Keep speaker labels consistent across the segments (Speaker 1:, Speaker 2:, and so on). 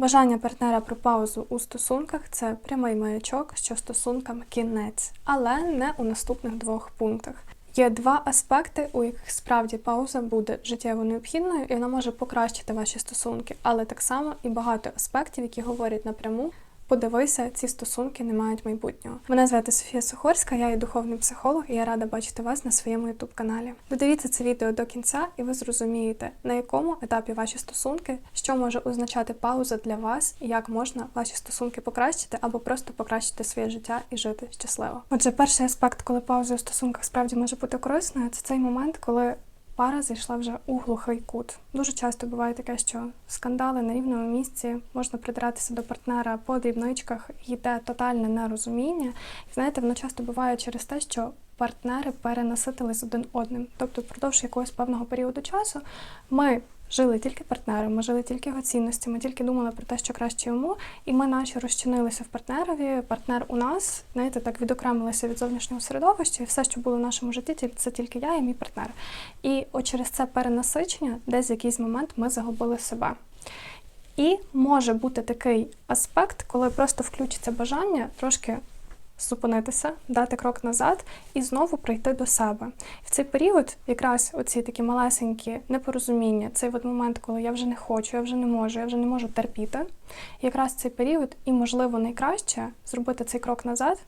Speaker 1: Бажання партнера про паузу у стосунках це прямий маячок, що стосункам кінець, але не у наступних двох пунктах. Є два аспекти, у яких справді пауза буде життєво необхідною, і вона може покращити ваші стосунки, але так само і багато аспектів, які говорять напряму. Подивися, ці стосунки не мають майбутнього. Мене звати Софія Сухорська, я є духовний психолог, і я рада бачити вас на своєму youtube каналі. Додивіться це відео до кінця, і ви зрозумієте, на якому етапі ваші стосунки, що може означати пауза для вас, і як можна ваші стосунки покращити або просто покращити своє життя і жити щасливо. Отже, перший аспект, коли пауза у стосунках справді може бути корисною, це цей момент, коли пара зайшла вже у глухий кут. Дуже часто буває таке, що скандали на рівному місці можна придиратися до партнера по дрібничках, йде тотальне нерозуміння. І знаєте, воно часто буває через те, що партнери перенаситились один одним. Тобто, впродовж якогось певного періоду часу ми. Жили тільки партнером, ми жили тільки його цінності, ми тільки думали про те, що краще йому, і ми наші розчинилися в партнерові. Партнер у нас, знаєте, так відокремилися від зовнішнього середовища, і все, що було в нашому житті, це тільки я і мій партнер. І от через це перенасичення, десь в якийсь момент ми загубили себе. І може бути такий аспект, коли просто включиться бажання трошки зупинитися, дати крок назад і знову прийти до себе. В цей період якраз оці такі малесенькі непорозуміння, цей от момент, коли я вже не хочу, я вже не можу, я вже не можу терпіти. Якраз цей період, і можливо найкраще зробити цей крок назад.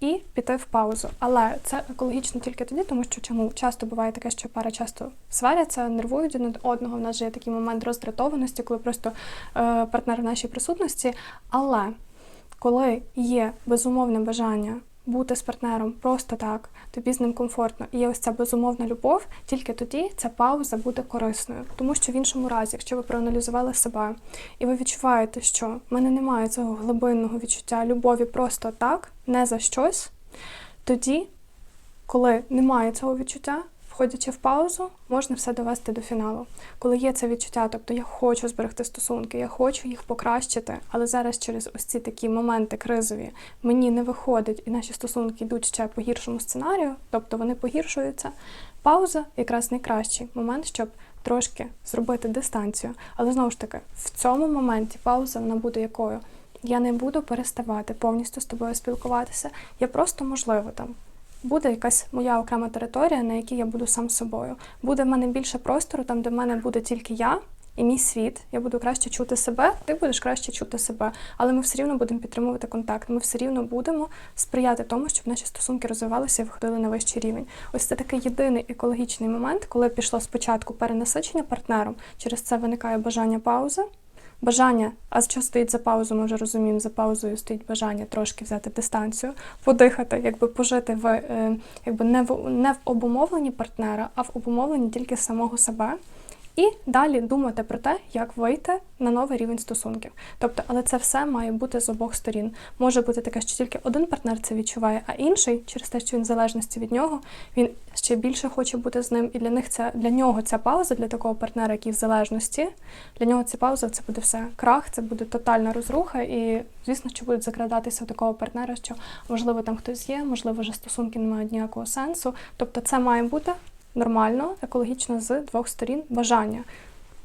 Speaker 1: І піти в паузу. Але це екологічно тільки тоді, тому що чому часто буває таке, що пари часто сваряться, нервують один одного. В нас же є такий момент роздратованості, коли просто е, партнер в нашій присутності. Але коли є безумовне бажання бути з партнером просто так, тобі з ним комфортно, і є ось ця безумовна любов, тільки тоді ця пауза буде корисною. Тому що в іншому разі, якщо ви проаналізували себе і ви відчуваєте, що в мене немає цього глибинного відчуття любові просто так, не за щось, тоді, коли немає цього відчуття, Входячи в паузу, можна все довести до фіналу. Коли є це відчуття, тобто я хочу зберегти стосунки, я хочу їх покращити, але зараз через ось ці такі моменти кризові мені не виходить, і наші стосунки йдуть ще по гіршому сценарію, тобто вони погіршуються. Пауза якраз найкращий момент, щоб трошки зробити дистанцію. Але знову ж таки, в цьому моменті пауза вона буде якою? Я не буду переставати повністю з тобою спілкуватися. Я просто можливо там буде якась моя окрема територія, на якій я буду сам собою. Буде в мене більше простору, там де в мене буде тільки я. І мій світ, я буду краще чути себе, ти будеш краще чути себе, але ми все рівно будемо підтримувати контакт. Ми все рівно будемо сприяти тому, щоб наші стосунки розвивалися і виходили на вищий рівень. Ось це такий єдиний екологічний момент, коли пішло спочатку перенасичення партнером, через це виникає бажання паузи. Бажання, а що стоїть за паузу, ми вже розуміємо, за паузою стоїть бажання трошки взяти дистанцію, подихати, якби пожити в е, якби не в не в обумовленні партнера, а в обумовленні тільки самого себе. І далі думати про те, як вийти на новий рівень стосунків. Тобто, але це все має бути з обох сторін. Може бути таке, що тільки один партнер це відчуває, а інший, через те, що він в залежності від нього, він ще більше хоче бути з ним. І для них це для нього ця пауза, для такого партнера, який в залежності. Для нього ця пауза це буде все крах, це буде тотальна розруха. І звісно, що будуть закрадатися у такого партнера, що можливо там хтось є, можливо, вже стосунки не мають ніякого сенсу. Тобто, це має бути нормально, екологічно з двох сторін бажання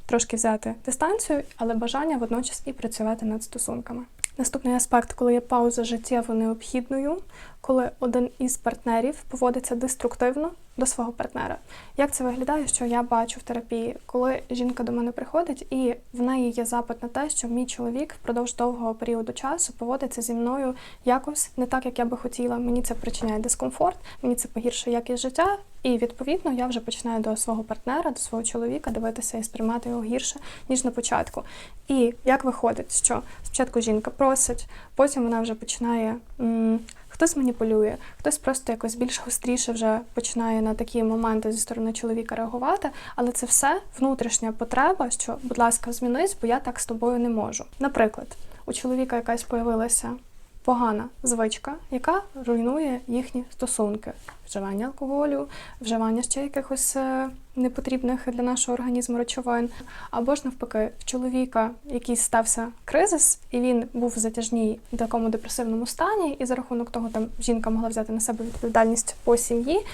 Speaker 1: трошки взяти дистанцію, але бажання водночас і працювати над стосунками. Наступний аспект, коли є пауза життєво необхідною, коли один із партнерів поводиться деструктивно до свого партнера. Як це виглядає, що я бачу в терапії, коли жінка до мене приходить, і в неї є запит на те, що мій чоловік впродовж довгого періоду часу поводиться зі мною якось не так, як я би хотіла. Мені це причиняє дискомфорт, мені це погіршує якість життя. І відповідно я вже починаю до свого партнера, до свого чоловіка дивитися і сприймати його гірше ніж на початку. І як виходить, що спочатку жінка просить, потім вона вже починає. М Хтось маніпулює, хтось просто якось більш гостріше вже починає на такі моменти зі сторони чоловіка реагувати, але це все внутрішня потреба, що, будь ласка, змінись, бо я так з тобою не можу. Наприклад, у чоловіка якась появилася погана звичка, яка руйнує їхні стосунки, вживання алкоголю, вживання ще якихось е, непотрібних для нашого організму речовин, або ж навпаки, в чоловіка який стався кризис, і він був в затяжній такому депресивному стані, і за рахунок того, там жінка могла взяти на себе відповідальність по сім'ї.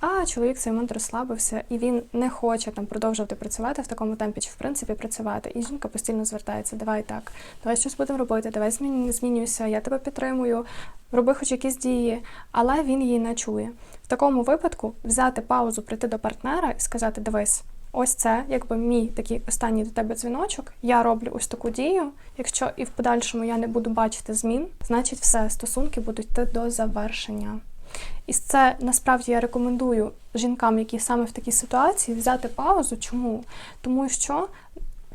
Speaker 1: А чоловік в цей момент розслабився, і він не хоче там продовжувати працювати в такому темпі, чи в принципі працювати. І жінка постійно звертається: давай так, давай щось будемо робити, давай зміню- змінюйся, я тебе підтримую, роби хоч якісь дії, але він її не чує. В такому випадку взяти паузу, прийти до партнера і сказати: дивись. Ось це, якби мій такий останній до тебе дзвіночок. Я роблю ось таку дію. Якщо і в подальшому я не буду бачити змін, значить все стосунки будуть йти до завершення. І це насправді я рекомендую жінкам, які саме в такій ситуації, взяти паузу. Чому? Тому що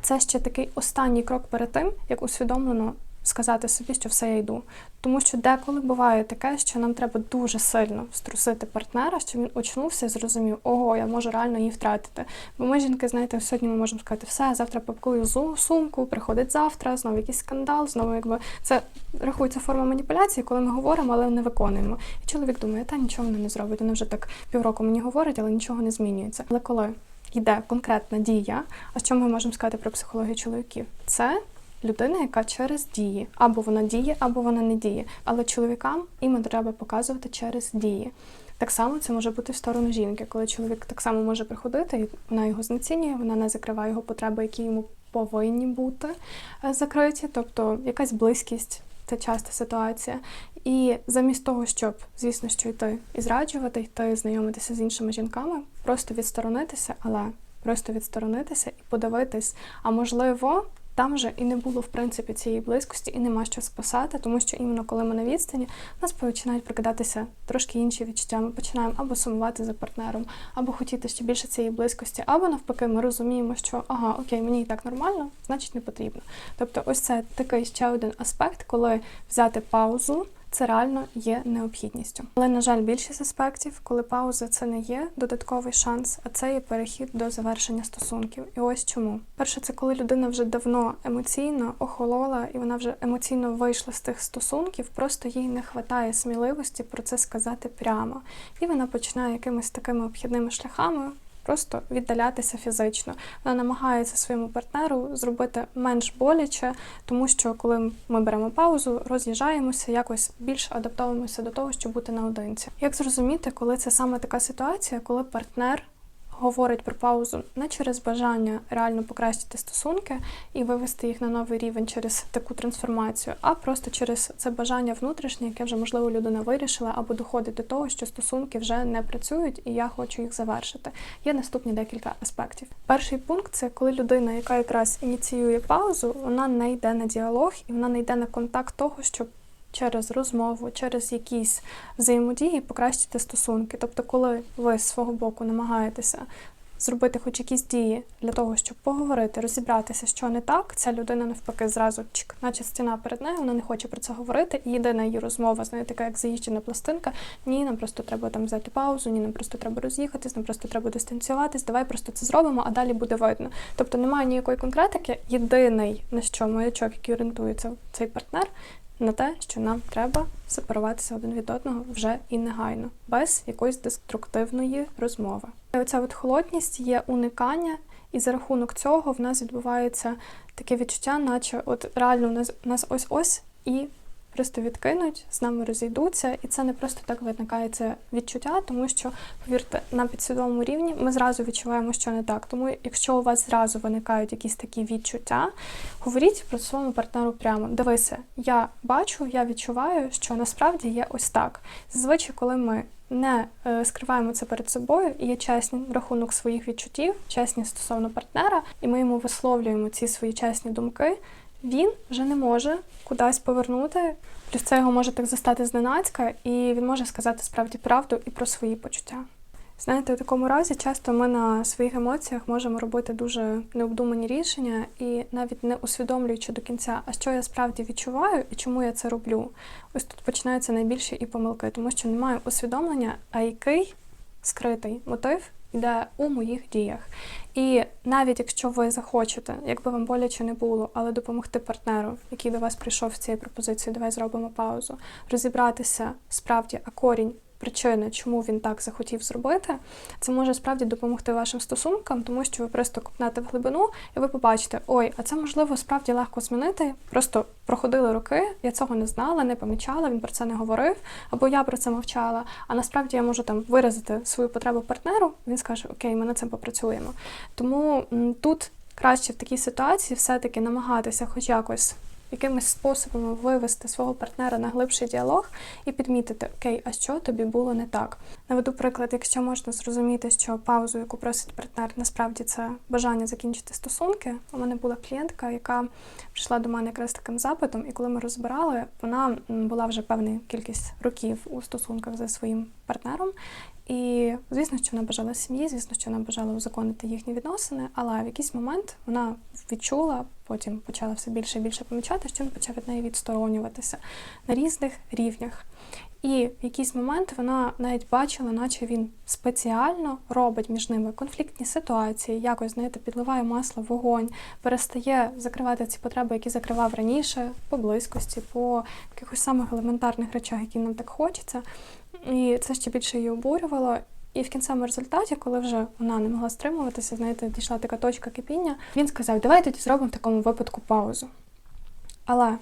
Speaker 1: це ще такий останній крок перед тим, як усвідомлено сказати собі, що все я йду. Тому що деколи буває таке, що нам треба дуже сильно струсити партнера, щоб він очнувся і зрозумів, ого, я можу реально її втратити. Бо ми, жінки, знаєте, сьогодні ми можемо сказати, все, завтра пакую сумку, приходить завтра, знову якийсь скандал, знову якби це рахується форма маніпуляції, коли ми говоримо, але не виконуємо. І чоловік думає, та нічого вона не зробить. Вона вже так півроку мені говорить, але нічого не змінюється. Але коли йде конкретна дія, а що ми можемо сказати про психологію чоловіків? Це людина, яка через дії або вона діє, або вона не діє. Але чоловікам іменно треба показувати через дії. Так само це може бути в сторону жінки, коли чоловік так само може приходити, і вона його знецінює, вона не закриває його потреби, які йому повинні бути е, закриті, тобто якась близькість. Це часта ситуація. І замість того, щоб, звісно, що йти і зраджувати, йти знайомитися з іншими жінками, просто відсторонитися, але просто відсторонитися і подивитись, а можливо, там же і не було в принципі цієї близькості, і нема що спасати, тому що іменно коли ми на відстані, нас починають прокидатися трошки інші відчуття. Ми починаємо або сумувати за партнером, або хотіти ще більше цієї близькості, або навпаки, ми розуміємо, що ага, окей, мені і так нормально, значить не потрібно. Тобто, ось це такий ще один аспект, коли взяти паузу. Це реально є необхідністю. Але, на жаль, більшість аспектів, коли пауза це не є додатковий шанс, а це є перехід до завершення стосунків. І ось чому. Перше, це коли людина вже давно емоційно охолола, і вона вже емоційно вийшла з тих стосунків, просто їй не вистачає сміливості про це сказати прямо. І вона починає якимись такими обхідними шляхами. Просто віддалятися фізично. Вона намагається своєму партнеру зробити менш боляче, тому що коли ми беремо паузу, роз'їжджаємося, якось більш адаптовуємося до того, щоб бути наодинці. Як зрозуміти, коли це саме така ситуація, коли партнер говорить про паузу не через бажання реально покращити стосунки і вивести їх на новий рівень через таку трансформацію, а просто через це бажання внутрішнє, яке вже можливо людина вирішила, або доходить до того, що стосунки вже не працюють, і я хочу їх завершити. Є наступні декілька аспектів. Перший пункт це коли людина, яка якраз ініціює паузу, вона не йде на діалог і вона не йде на контакт того, щоб через розмову, через якісь взаємодії покращити стосунки. Тобто, коли ви з свого боку намагаєтеся зробити хоч якісь дії для того, щоб поговорити, розібратися, що не так, ця людина навпаки зразу чик, наче стіна перед нею, вона не хоче про це говорити. І єдина її розмова, знаєте, така як заїжджена пластинка. Ні, нам просто треба там взяти паузу, ні, нам просто треба роз'їхатись, нам просто треба дистанціюватись. Давай просто це зробимо, а далі буде видно. Тобто немає ніякої конкретики. Єдиний на що маячок, який орієнтується цей партнер, на те, що нам треба сепаруватися один від одного вже і негайно, без якоїсь деструктивної розмови. І Оця от холодність є уникання, і за рахунок цього в нас відбувається таке відчуття, наче от реально у нас, нас ось ось і просто відкинуть, з нами розійдуться, і це не просто так виникає це відчуття, тому що, повірте, на підсвідомому рівні ми зразу відчуваємо, що не так. Тому, якщо у вас зразу виникають якісь такі відчуття, говоріть про своєму партнеру прямо. Дивися, я бачу, я відчуваю, що насправді є ось так. Зазвичай, коли ми не е, скриваємо це перед собою і є чесні рахунок своїх відчуттів, чесні стосовно партнера, і ми йому висловлюємо ці свої чесні думки. Він вже не може кудись повернути. Плюс це його може так застати зненацька, і він може сказати справді правду і про свої почуття. Знаєте, у такому разі часто ми на своїх емоціях можемо робити дуже необдумані рішення і навіть не усвідомлюючи до кінця, а що я справді відчуваю і чому я це роблю. Ось тут починаються найбільші і помилки, тому що немає усвідомлення, а який скритий мотив іде у моїх діях. І навіть якщо ви захочете, якби вам боляче не було, але допомогти партнеру, який до вас прийшов з цією пропозицією, давай зробимо паузу, розібратися справді, а корінь причини, чому він так захотів зробити, це може справді допомогти вашим стосункам, тому що ви просто копнете в глибину, і ви побачите, ой, а це можливо справді легко змінити. Просто проходили роки, я цього не знала, не помічала, він про це не говорив, або я про це мовчала. А насправді я можу там виразити свою потребу партнеру. Він скаже, окей, ми над цим попрацюємо. Тому тут краще в такій ситуації все-таки намагатися, хоч якось якимись способами вивести свого партнера на глибший діалог і підмітити, окей, а що тобі було не так. Наведу приклад, якщо можна зрозуміти, що паузу, яку просить партнер, насправді це бажання закінчити стосунки. У мене була клієнтка, яка прийшла до мене якраз таким запитом, і коли ми розбирали, вона була вже певна кількість років у стосунках зі своїм партнером. І звісно, що вона бажала сім'ї, звісно, що вона бажала узаконити їхні відносини, але в якийсь момент вона відчула, потім почала все більше і більше помічати, що він почав від неї відсторонюватися на різних рівнях. І в якийсь момент вона навіть бачила, наче він спеціально робить між ними конфліктні ситуації, якось знаєте, підливає масло в вогонь, перестає закривати ці потреби, які закривав раніше, по близькості, по якихось самих елементарних речах, які нам так хочеться. І це ще більше її обурювало. І в кінцевому результаті, коли вже вона не могла стримуватися, знаєте, дійшла така точка кипіння, він сказав: Давай тоді зробимо в такому випадку паузу. Але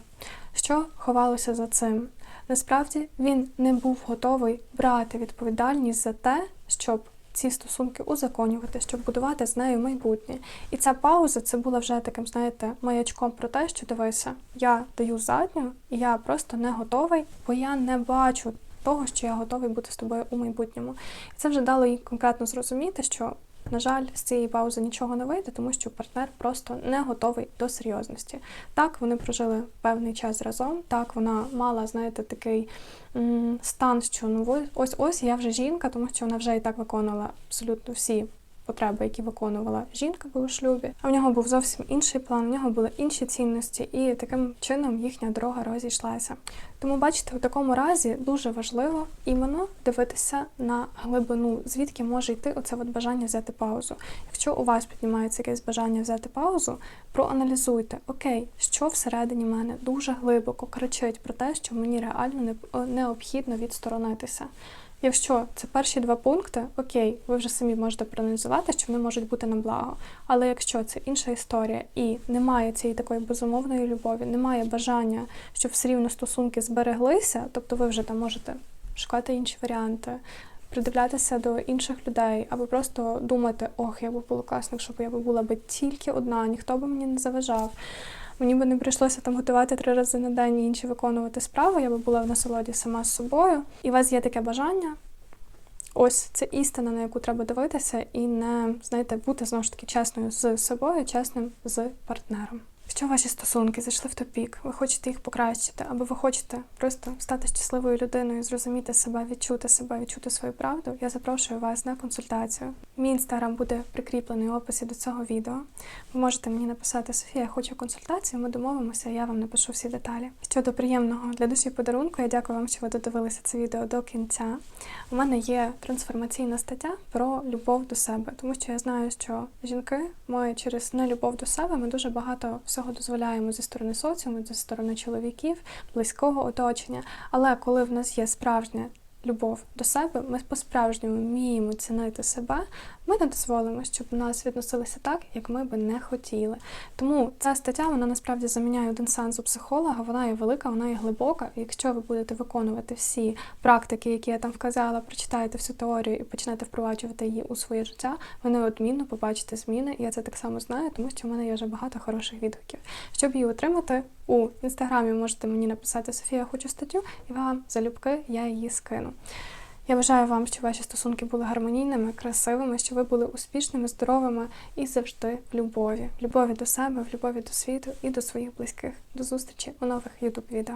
Speaker 1: що ховалося за цим? Насправді він не був готовий брати відповідальність за те, щоб ці стосунки узаконювати, щоб будувати з нею майбутнє. І ця пауза це була вже таким, знаєте, маячком про те, що дивися, я даю задню, і я просто не готовий, бо я не бачу того, що я готовий бути з тобою у майбутньому. І це вже дало їй конкретно зрозуміти, що. На жаль, з цієї паузи нічого не вийде, тому що партнер просто не готовий до серйозності. Так, вони прожили певний час разом. Так, вона мала, знаєте, такий м, стан, що ну ось ось я вже жінка, тому що вона вже і так виконувала абсолютно всі потреби, які виконувала жінка у шлюбі. А в нього був зовсім інший план, в нього були інші цінності, і таким чином їхня дорога розійшлася. Тому, бачите, у такому разі дуже важливо іменно дивитися на глибину, звідки може йти оце от бажання взяти паузу. Якщо у вас піднімається якесь бажання взяти паузу, проаналізуйте, окей, що всередині мене дуже глибоко кричить про те, що мені реально не- необхідно відсторонитися. Якщо це перші два пункти, окей, ви вже самі можете проаналізувати, що вони можуть бути на благо. Але якщо це інша історія і немає цієї такої безумовної любові, немає бажання, щоб все рівно стосунки збереглися, тобто ви вже там можете шукати інші варіанти, придивлятися до інших людей, або просто думати, ох, я би було класно, якщо б я була би тільки одна, ніхто би мені не заважав. Мені би не прийшлося там готувати три рази на день і інші виконувати справи, я би була в насолоді сама з собою. І у вас є таке бажання. Ось це істина, на яку треба дивитися, і не знаєте, бути знову ж таки чесною з собою, чесним з партнером. Якщо ваші стосунки зайшли в топік, ви хочете їх покращити, або ви хочете просто стати щасливою людиною, зрозуміти себе, відчути себе, відчути свою правду, я запрошую вас на консультацію. Мій інстаграм буде прикріплений в описі до цього відео. Ви можете мені написати Софія, я хочу консультацію, ми домовимося, я вам напишу всі деталі. Щодо приємного для душі подарунку, я дякую вам, що ви додивилися це відео до кінця. У мене є трансформаційна стаття про любов до себе, тому що я знаю, що жінки ми через нелюбов до себе ми дуже багато всього дозволяємо зі сторони соціуму, зі сторони чоловіків, близького оточення. Але коли в нас є справжня любов до себе, ми по-справжньому вміємо цінити себе, ми не дозволимо, щоб нас відносилися так, як ми би не хотіли. Тому ця стаття вона насправді заміняє один сеанс у психолога. Вона є велика, вона є глибока. І якщо ви будете виконувати всі практики, які я там вказала, прочитаєте всю теорію і почнете впроваджувати її у своє життя, ви неодмінно побачите зміни. Я це так само знаю, тому що в мене є вже багато хороших відгуків. Щоб її отримати, у інстаграмі можете мені написати Софія, хочу статтю, і вам залюбки я її скину. Я бажаю вам, щоб ваші стосунки були гармонійними, красивими, щоб ви були успішними, здоровими і завжди в любові. В любові до себе, в любові до світу і до своїх близьких. До зустрічі у нових ютуб відео.